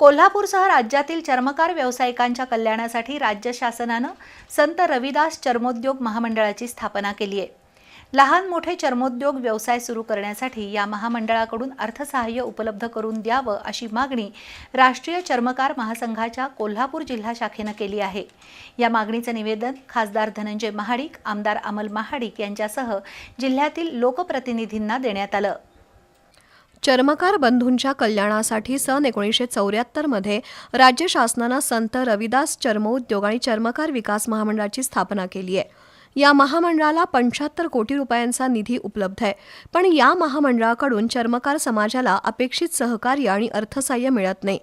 कोल्हापूरसह राज्यातील चर्मकार व्यावसायिकांच्या कल्याणासाठी राज्य शासनानं संत रविदास चर्मोद्योग महामंडळाची स्थापना केली आहे. लहान मोठे चर्मोद्योग व्यवसाय सुरू करण्यासाठी या महामंडळाकडून अर्थसहाय्य उपलब्ध करून द्यावं अशी मागणी राष्ट्रीय चर्मकार महासंघाच्या कोल्हापूर जिल्हा शाखेनं केली आहे. या मागणीचं निवेदन खासदार धनंजय महाडिक आमदार अमल महाडिक यांच्यासह जिल्ह्यातील लोकप्रतिनिधींना देण्यात आलं. चर्मकार बंधूंच्या कल्याणासाठी सन एकोणीसशे चौऱ्याहत्तरमध्ये राज्य शासनानं संत रविदास चर्मोद्योग आणि चर्मकार विकास महामंडळाची स्थापना केली आहे. या महामंडळाला पंच्याहत्तर कोटी रुपयांचा निधी उपलब्ध आहे. पण या महामंडळाकडून चर्मकार समाजाला अपेक्षित सहकार्य आणि अर्थसाह्य मिळत नाही.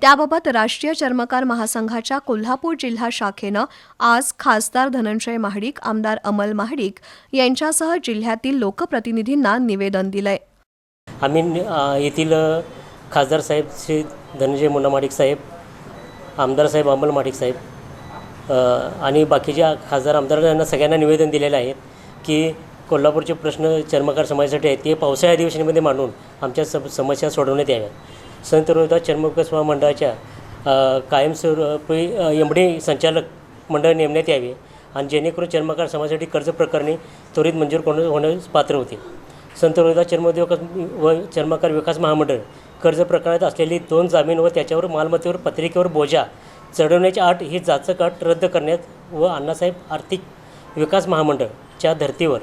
त्याबाबत राष्ट्रीय चर्मकार महासंघाच्या कोल्हापूर जिल्हा शाखेनं आज खासदार धनंजय महाडिक आमदार अमल महाडिक यांच्यासह जिल्ह्यातील लोकप्रतिनिधींना निवेदन दिलंय. आम्ही येथील खासदार साहेब श्री धनंजय मुन्ना माडिक साहेब आमदार साहेब अमल माडिक साहेब आणि बाकीच्या खासदार आमदार यांना सगळ्यांना निवेदन दिलेलं आहे की कोल्हापूरचे प्रश्न चर्मकार समाजासाठी आहेत ते पावसाळ्या अधिवेशनामध्ये मांडून आमच्या सम समस्या सोडवण्यात याव्या संत रोहिदास चर्मविकास महामंडळाच्या कायमस्वरूपी एम डी संचालक मंडळ नेमण्यात यावे आणि जेणेकरून चर्मकार समाजासाठी कर्ज प्रकरणी त्वरित मंजूर करून होण्यास पात्र होतील. संत रोहिदास चर्मोद्योग व चर्मकार विकास महामंडळ. कर्ज प्रकरणात असलेली दोन जामीन व त्याच्यावर मालमत्तेवर पत्रिकेवर बोजा. चढवण्याची आठ ही जाचक अट रद्द करण्यात व अण्णासाहेब आर्थिक विकास महामंडळच्या धर्तीवर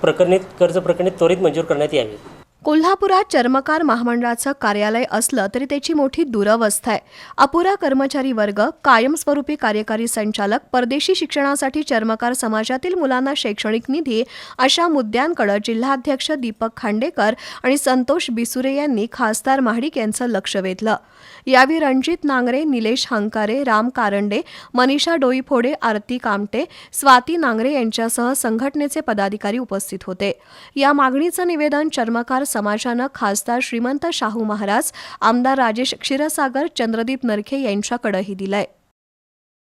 प्रकरणी कर्ज प्रकरणी त्वरित मंजूर करण्यात यावे. कोल्हापुरात चर्मकार महामंडळाचं कार्यालय असलं तरी त्याची मोठी दुरवस्था आहे. अपुरा कर्मचारी वर्ग कायमस्वरूपी कार्यकारी संचालक परदेशी शिक्षणासाठी चर्मकार समाजातील मुलांना शैक्षणिक निधी अशा मुद्द्यांकडे जिल्हाध्यक्ष दीपक खांडेकर आणि संतोष बिसुरे यांनी खासदार महाडिक यांचं लक्ष वेधलं. यावेळी रणजित नांगरे निलेश हंकारे राम कारंडे मनीषा डोईफोडे आरती कामटे स्वाती नांगरे यांच्यासह संघटनेचे पदाधिकारी उपस्थित होते. या मागणीचं निवेदन चर्मकार समाजानं खासदार श्रीमंत शाहू महाराज आमदार राजेश क्षीरसागर चंद्रदीप नरखे यांच्याकडेही दिलंय.